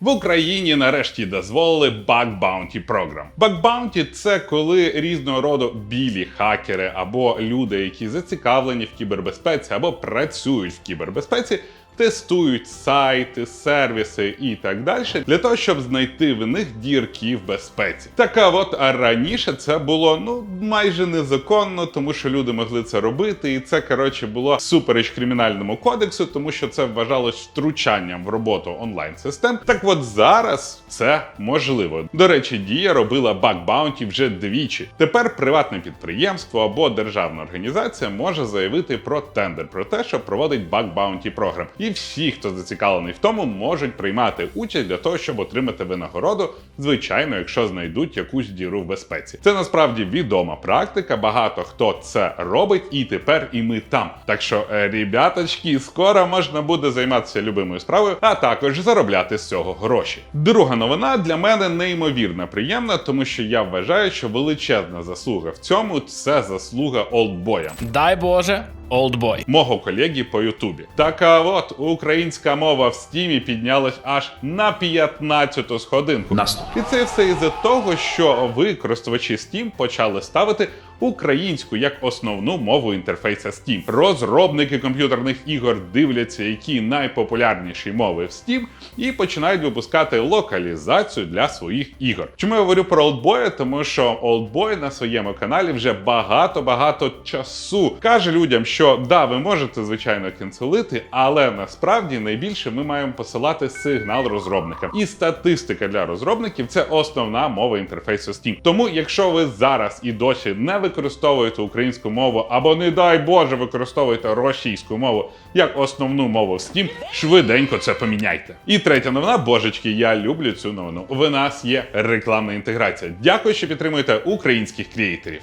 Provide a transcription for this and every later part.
В Україні нарешті дозволили Bug Bounty Program. Bug Bounty – це коли різного роду білі хакери або люди, які зацікавлені в кібербезпеці або працюють в кібербезпеці. Тестують сайти, сервіси і так далі для того, щоб знайти в них дірки в безпеці. Так а от а раніше це було ну майже незаконно, тому що люди могли це робити, і це коротше було супереч кримінальному кодексу, тому що це вважалось втручанням в роботу онлайн-систем. Так от зараз це можливо. До речі, дія робила баг баунті вже двічі. Тепер приватне підприємство або державна організація може заявити про тендер про те, що проводить баг баунті програм. І всі, хто зацікавлений в тому, можуть приймати участь для того, щоб отримати винагороду, звичайно, якщо знайдуть якусь діру в безпеці. Це насправді відома практика. Багато хто це робить, і тепер і ми там. Так що, е, ребяточки, скоро можна буде займатися любимою справою, а також заробляти з цього гроші. Друга новина для мене неймовірно приємна, тому що я вважаю, що величезна заслуга в цьому це заслуга олдбоя Дай Боже, олдбой. мого колеги по Ютубі. Так а от українська мова в стімі піднялась аж на 15-ту сходинку. І це все із-за того, що ви, користувачі Steam, почали ставити українську як основну мову інтерфейса Steam. Розробники комп'ютерних ігор дивляться, які найпопулярніші мови в Steam, і починають випускати локалізацію для своїх ігор. Чому я говорю про Олдбоя? Тому що Олдбой на своєму каналі вже багато-багато часу каже людям, що да, ви можете звичайно кенселити, але насправді найбільше ми маємо посилати сигнал розробникам. І статистика для розробників це основна мова інтерфейсу Steam. Тому, якщо ви зараз і досі не використовуєте українську мову, або не дай Боже, використовуєте російську мову як основну мову в Steam, швиденько це поміняйте. І третя новина, божечки, я люблю цю новину. В нас є рекламна інтеграція. Дякую, що підтримуєте українських креаторів.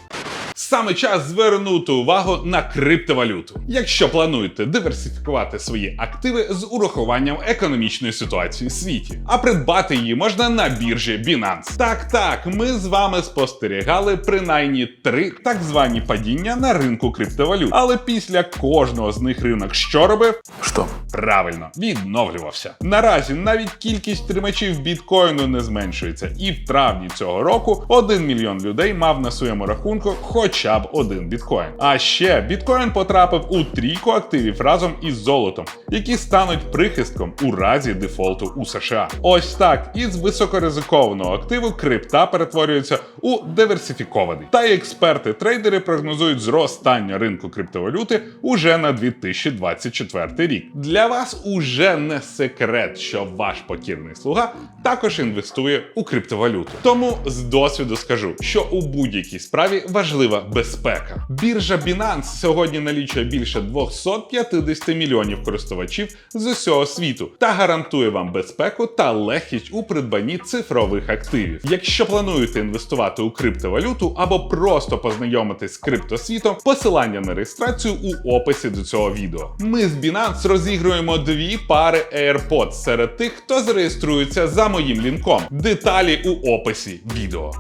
Саме час звернути увагу на криптовалюту. Якщо плануєте диверсифікувати свої активи з урахуванням економічної ситуації в світі, а придбати її можна на біржі Binance. Так, так, ми з вами спостерігали принаймні три так звані падіння на ринку криптовалют. Але після кожного з них ринок що робив? Что? Правильно, відновлювався. Наразі навіть кількість тримачів біткоїну не зменшується, і в травні цього року 1 мільйон людей мав на своєму рахунку хоча б один біткоін. А ще біткоін потрапив у трійку активів разом із золотом, які стануть прихистком у разі дефолту у США. Ось так із високоризикованого активу крипта перетворюється у диверсифікований. Та й експерти-трейдери прогнозують зростання ринку криптовалюти уже на 2024 рік. Для вас уже не секрет, що ваш покірний слуга також інвестує у криптовалюту. Тому з досвіду скажу, що у будь-якій справі важлива безпека. Біржа Binance сьогодні налічує більше 250 мільйонів користувачів з усього світу та гарантує вам безпеку та легкість у придбанні цифрових активів. Якщо плануєте інвестувати у криптовалюту або просто познайомитись з криптосвітом, посилання на реєстрацію у описі до цього відео. Ми з Binance розігруємо дві пари AirPods серед тих, хто зареєструється за моїм лінком. Деталі у описі відео.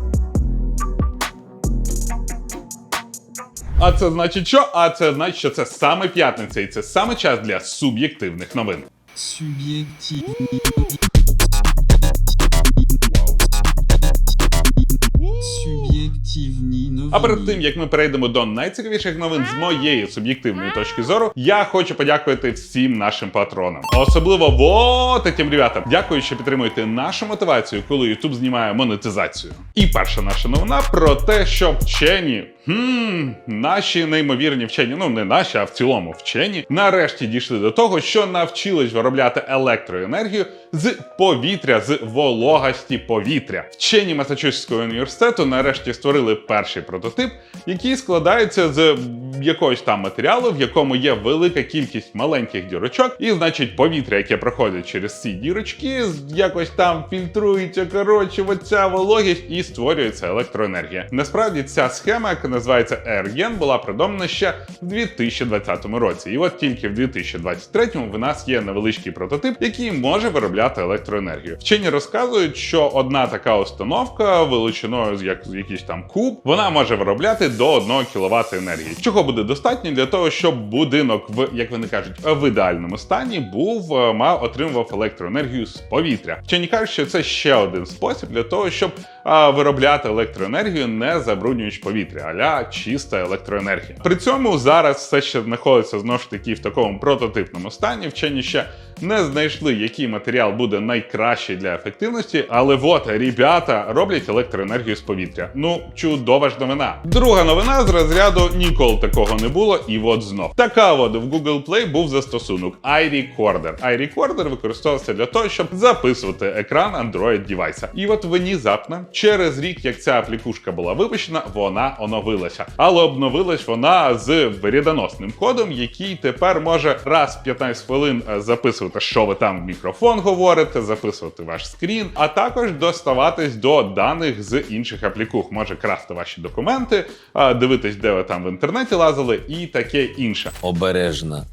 А це значить що? А це значить, що це саме п'ятниця, і це саме час для суб'єктивних новин. Субъективный. А перед тим як ми перейдемо до найцікавіших новин з моєї суб'єктивної точки зору, я хочу подякувати всім нашим патронам, особливо вот этим ребятам. Дякую, що підтримуєте нашу мотивацію, коли YouTube знімає монетизацію. І перша наша новина про те, що вчені. Хм, наші неймовірні вчені, ну не наші, а в цілому вчені, нарешті дійшли до того, що навчились виробляти електроенергію з повітря, з вологості повітря. Вчені Масачусетського університету нарешті створили перший прототип, який складається з якогось там матеріалу, в якому є велика кількість маленьких дірочок, і значить повітря, яке проходить через ці дірочки, якось там фільтрується. Коротше, оця вологість і створюється електроенергія. Насправді ця схема, яка називається ERGEN, була придумана ще в 2020 році. І от тільки в 2023 в нас є невеличкий прототип, який може виробляти електроенергію. Вчені розказують, що одна така установка величиною з як з якийсь там куб, вона може може виробляти до 1 кВт енергії, чого буде достатньо для того, щоб будинок в як вони кажуть, в ідеальному стані був е, мав отримував електроенергію з повітря. Вчені кажуть, що це ще один спосіб для того, щоб а, виробляти електроенергію, не забруднюючи повітря, аля чиста електроенергія. При цьому зараз все ще знаходиться знову ж таки в такому прототипному стані. Вчені ще не знайшли, який матеріал буде найкращий для ефективності, але от ребята роблять електроенергію з повітря. Ну, чудова ж новина. Друга новина з розряду ніколи такого не було, і от знов. Така от в Google Play був застосунок iRecorder. iRecorder використовувався для того, щоб записувати екран Android девайса. І от внезапно, через рік, як ця аплікушка була випущена, вона оновилася. Але обновилась вона з вирядоносним кодом, який тепер може раз в 15 хвилин е, записувати, що ви там в мікрофон говорите, записувати ваш скрін, а також доставатись до даних з інших аплікух. Може красти ваші документи, дивитись, де ви там в інтернеті лазили, і таке інше. Обережно.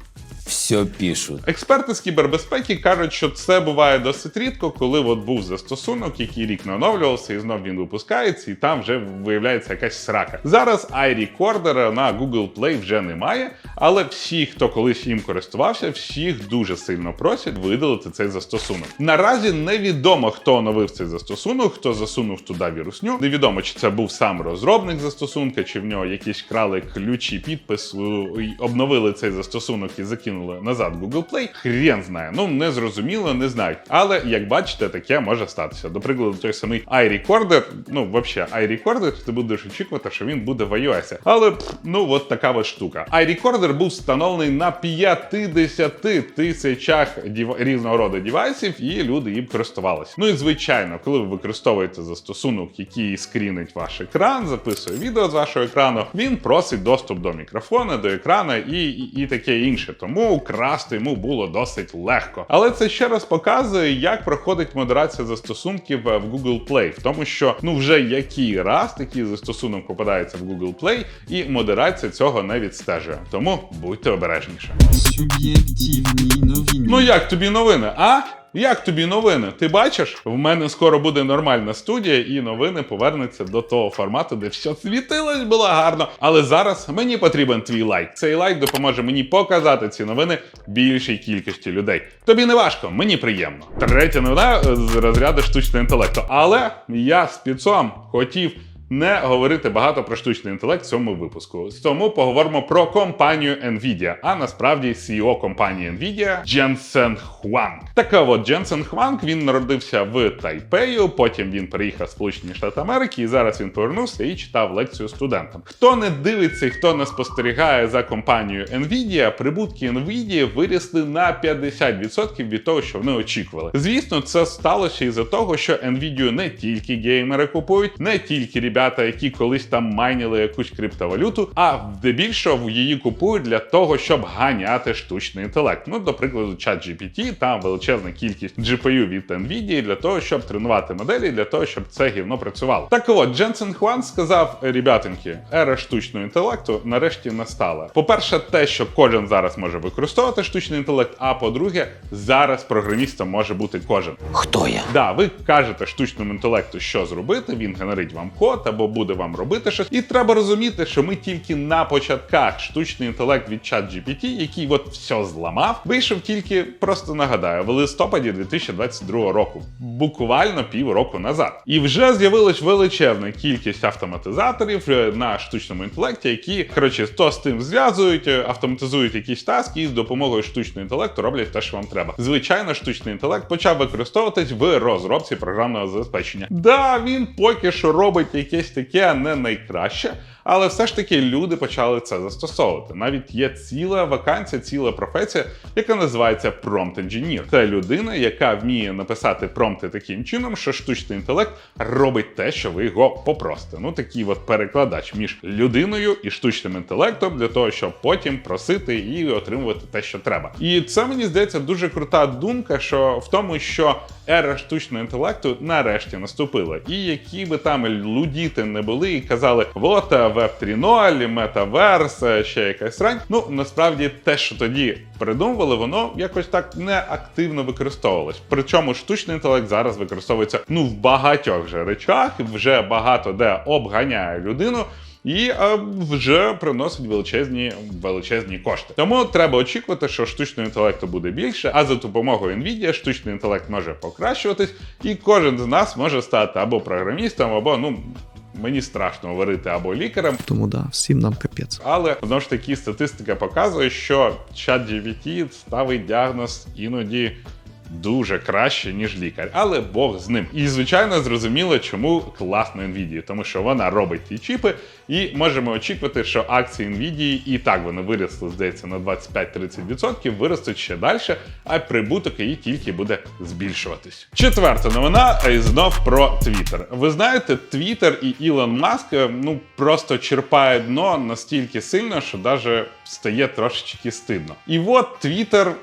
Все пишут. Експерти з кібербезпеки кажуть, що це буває досить рідко, коли от був застосунок, який рік не оновлювався, і знов він випускається, і там вже виявляється якась срака. Зараз iRecorder на Google Play вже немає, але всі, хто колись їм користувався, всіх дуже сильно просять видалити цей застосунок. Наразі невідомо, хто оновив цей застосунок, хто засунув туди вірусню. Невідомо, чи це був сам розробник застосунка, чи в нього якісь крали ключі підпису і обновили цей застосунок і закинули назад в Google Play. Хрен знає. Ну не зрозуміло, не знають. Але як бачите, таке може статися. До прикладу, той самий iRecorder, ну взагалі, iRecorder, ти будеш очікувати, що він буде в iOS. Але ну от така от штука. iRecorder був встановлений на 50 тисячах дів... різного роду девайсів, і люди їм користувалися. Ну і звичайно, коли ви використовуєте застосунок, який скрінить ваш екран, записує відео з вашого екрану, він просить доступ до мікрофона, до екрана і, і, і таке інше. Тому красти йому було досить легко. Але це ще раз показує, як проходить модерація застосунків в Google Play, в тому, що ну вже який раз такий застосунок попадається в Google Play, і модерація цього не відстежує. Тому будьте обережніше. Суб'єктивні новини. Ну як тобі новини, а? Як тобі новини? Ти бачиш? В мене скоро буде нормальна студія, і новини повернуться до того формату, де все світилось було гарно. Але зараз мені потрібен твій лайк. Цей лайк допоможе мені показати ці новини більшій кількості людей. Тобі не важко, мені приємно. Третя новина з розряду штучного інтелекту. Але я спецом хотів не говорити багато про штучний інтелект в цьому випуску. Тому поговоримо про компанію Nvidia, а насправді CEO компанії Nvidia Дженсен Хуанг. Така от Дженсен Хуанг він народився в Тайпею, потім він переїхав в Сполучені Штати Америки, і зараз він повернувся і читав лекцію студентам. Хто не дивиться, і хто не спостерігає за компанією Nvidia, прибутки Nvidia вирісли на 50% від того, що вони очікували. Звісно, це сталося із-за того, що Nvidia не тільки геймери купують, не тільки ребята, які колись там майніли якусь криптовалюту, а здебільшого її купують для того, щоб ганяти штучний інтелект. Ну, до прикладу, ChatGPT, там величезна кількість GPU від Nvidia для того, щоб тренувати моделі, для того, щоб це гівно працювало. Так от, Дженсен Хуан сказав: ребятеньки, ера штучного інтелекту нарешті настала. По-перше, те, що кожен зараз може використовувати штучний інтелект. А по-друге, зараз програмістом може бути кожен. Кто я? Да, ви кажете штучному інтелекту, що зробити, він генерить вам код або буде вам робити щось. І треба розуміти, що ми тільки на початках штучний інтелект від ChatGPT, який от все зламав, вийшов тільки, просто нагадаю, в листопаді 2022 року, буквально півроку назад. І вже з'явилась величезна кількість автоматизаторів е, на штучному інтелекті, які коротше то з тим зв'язують, е, автоматизують якісь таски і з допомогою штучного інтелекту роблять те, що вам треба. Звичайно, штучний інтелект почав використовуватись в розробці програмного забезпечення. Да, він поки що робить якесь таке не найкраще. Але все ж таки люди почали це застосовувати. Навіть є ціла вакансія, ціла професія, яка називається prompt engineer. Це людина, яка вміє написати промпти таким чином, що штучний інтелект робить те, що ви його попросите. Ну такий от перекладач між людиною і штучним інтелектом для того, щоб потім просити і отримувати те, що треба. І це мені здається дуже крута думка, що в тому, що ера штучного інтелекту нарешті наступила. І які би там лудіти не були і казали, вот Web 3.0, метаверс, е, ще якась рань. Ну насправді те, що тоді придумували, воно якось так не активно використовувалось. Причому штучний інтелект зараз використовується ну в багатьох же речах, вже багато де обганяє людину. і е, вже приносить величезні величезні кошти. Тому треба очікувати, що штучного інтелекту буде більше, а за допомогою Nvidia штучний інтелект може покращуватись, і кожен з нас може стати або програмістом, або ну. Мені страшно говорити або лікарем, Тому да, всім нам капець. але знову ж таки статистика показує, що ChatGPT ставить діагноз іноді дуже краще, ніж лікар. Але Бог з ним. І звичайно зрозуміло, чому класно Nvidia, тому що вона робить ті чіпи, і можемо очікувати, що акції Nvidia і так вони виросли, здається, на 25-30%, виростуть ще далі, а прибуток її тільки буде збільшуватись. Четверта новина і знов про Twitter. Ви знаєте, Twitter і Ілон Маск е, ну просто черпає дно настільки сильно, що навіть стає трошечки стидно. І от Twitter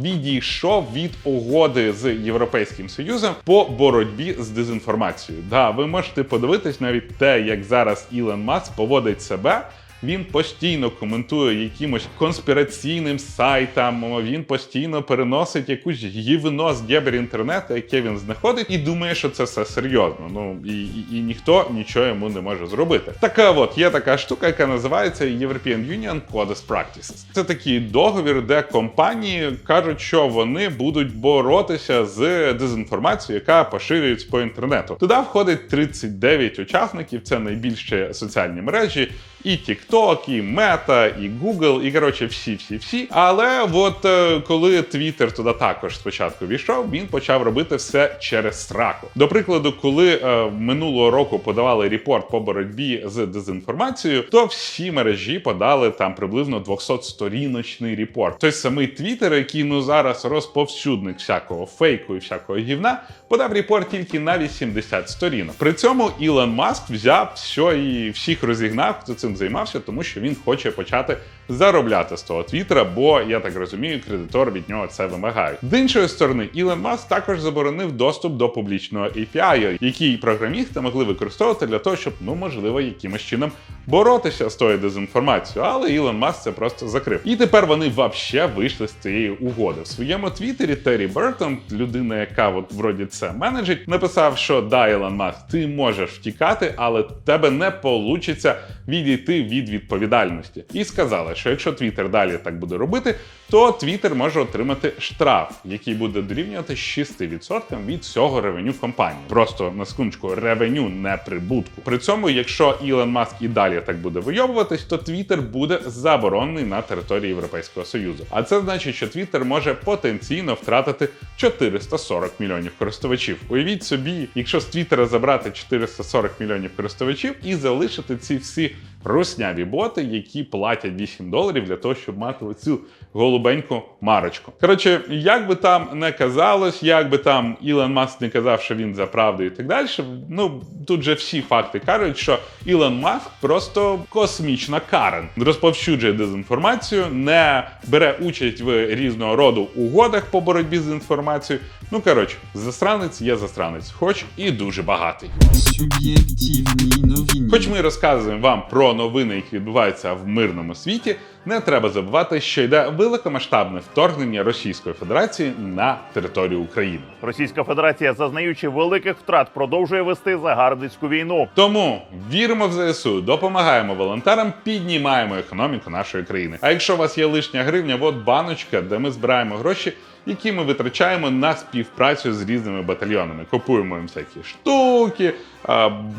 відійшов від угоди з Європейським Союзом по боротьбі з дезінформацією. Да, ви можете подивитись навіть те, як зараз Ілон Маск поводить себе. Він постійно коментує якимось конспіраційним сайтам, він постійно переносить якусь гівно з дєбер інтернету, яке він знаходить, і думає, що це все серйозно. Ну і, і, і ніхто нічого йому не може зробити. Така от є така штука, яка називається European Union Codes Practices. Це такий договір, де компанії кажуть, що вони будуть боротися з дезінформацією, яка поширюється по інтернету. Туди входить 39 учасників. Це найбільші соціальні мережі. І TikTok, і Meta, і Google, і коротше всі-всі-всі. Але от е, коли Twitter туди також спочатку війшов, він почав робити все через сраку. До прикладу, коли е, минулого року подавали репорт по боротьбі з дезінформацією, то всі мережі подали там приблизно 200-сторіночний репорт. Той самий Twitter, який ну зараз розповсюдник всякого фейку і всякого гівна, подав репорт тільки на 80 сторінок. При цьому Ілон Маск взяв все і всіх розігнав, хто цим займався, тому що він хоче почати заробляти з того твіттера, бо я так розумію, кредитор від нього це вимагає. З іншої сторони, Ілон Маск також заборонив доступ до публічного API, який програмісти могли використовувати для того, щоб ну можливо якимось чином боротися з тою дезінформацією. Але Ілон Маск це просто закрив. І тепер вони вообще вийшли з цієї угоди. В своєму твіттері Террі Бертон, людина, яка от вроді це менеджить, написав, що да, Ілон Маск, ти можеш втікати, але тебе не получиться відійти від відповідальності. І сказала, що якщо Твіттер далі так буде робити, то Твіттер може отримати штраф, який буде дорівнювати 6% від всього ревеню компанії. Просто на секундочку, ревеню, не прибутку. При цьому, якщо Ілон Маск і далі так буде вийовуватись, то Твіттер буде заборонений на території Європейського Союзу. А це значить, що Твіттер може потенційно втратити 440 мільйонів користувачів. Уявіть собі, якщо з Твіттера забрати 440 мільйонів користувачів і залишити ці всі русняві боти, які платять 8 доларів для того, щоб мати оцю голубеньку марочку. Коротше, як би там не казалось, як би там Ілон Маск не казав, що він за правду і так далі. Ну тут же всі факти кажуть, що Ілон Маск просто космічна Карен, розповсюджує дезінформацію, не бере участь в різного роду угодах по боротьбі з інформацією. Ну коротше, засранець є засранець, хоч і дуже багатий. Суб'єктивні новини. Хоч ми розказуємо вам про новини, які відбуваються в мирному світі, не треба забувати, що йде великомасштабне вторгнення Російської Федерації на територію України. Російська Федерація, зазнаючи великих втрат, продовжує вести загарбницьку війну. Тому віримо в ЗСУ, допомагаємо волонтерам, піднімаємо економіку нашої країни. А якщо у вас є лишня гривня, от баночка, де ми збираємо гроші. Які ми витрачаємо на співпрацю з різними батальйонами. Купуємо їм всякі штуки,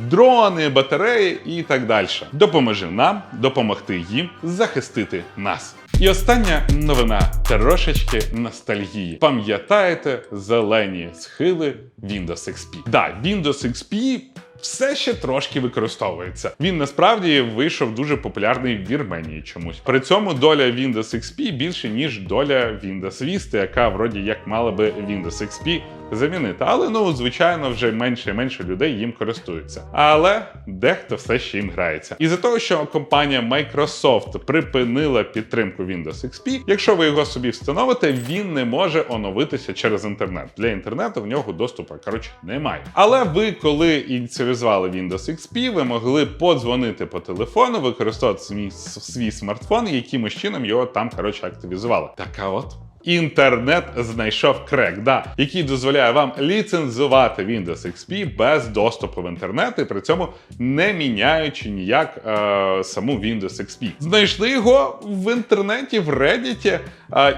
дрони, батареї і так далі. Допоможи нам допомогти їм захистити нас. І остання новина трошечки ностальгії. Пам'ятаєте зелені схили Windows XP? Да, Windows XP все ще трошки використовується. Він насправді вийшов дуже популярний в Вірменії чомусь. При цьому доля Windows XP більше, ніж доля Windows Vista, яка вроді як мала би Windows XP замінити. Але ну, звичайно, вже менше і менше людей їм користуються. Але дехто все ще їм грається. І за того, що компанія Microsoft припинила підтримку Windows XP, якщо ви його собі встановите, він не може оновитися через інтернет. Для інтернету в нього доступу коротше немає. Але ви, коли ініціалізували Windows XP, ви могли подзвонити по телефону, використовувати свій, свій смартфон якимось чином його там коротше активізували. Така от інтернет знайшов крек, да, який дозволяє вам ліцензувати Windows XP без доступу в інтернет і при цьому не міняючи ніяк е, саму Windows XP. Знайшли його в інтернеті, в Reddit,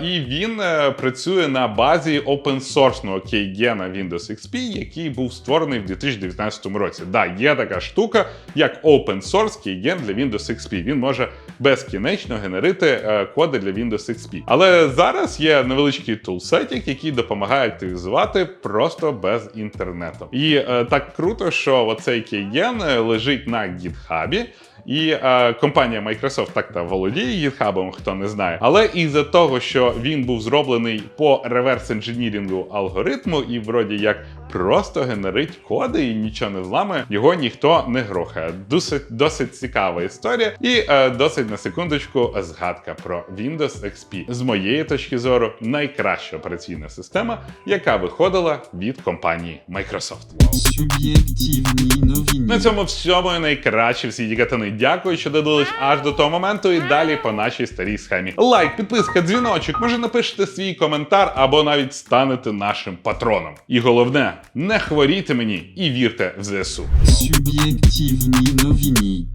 і він е, працює на базі source кейгена Windows XP, який був створений в 2019 році. Да, є така штука, як open source кейген для Windows XP. Він може безкінечно генерити е, коди для Windows XP. Але зараз є невеличкий тулсетик, який допомагає активізувати просто без інтернету. І е, так круто, що оцей кейген лежить на GitHub, і е, компанія Microsoft так-то володіє GitHub, хто не знає. Але із-за того, що він був зроблений по реверс інженірінгу алгоритму, і вроді як просто генерить коди і нічого не зламає, його ніхто не грохає. Досить, досить цікава історія, і е, досить на секундочку згадка про Windows XP. З моєї точки зору, найкраща операційна система, яка виходила від компанії Microsoft. Суб'єктивні новини. На цьому всьому найкраще в світі катани. Дякую, що додались аж до того моменту і далі по нашій старій схемі. Лайк, підписка, дзвіночок, може напишете свій коментар або навіть станете нашим патроном. І головне, не хворійте мені і вірте в ЗСУ. Суб'єктивні новини.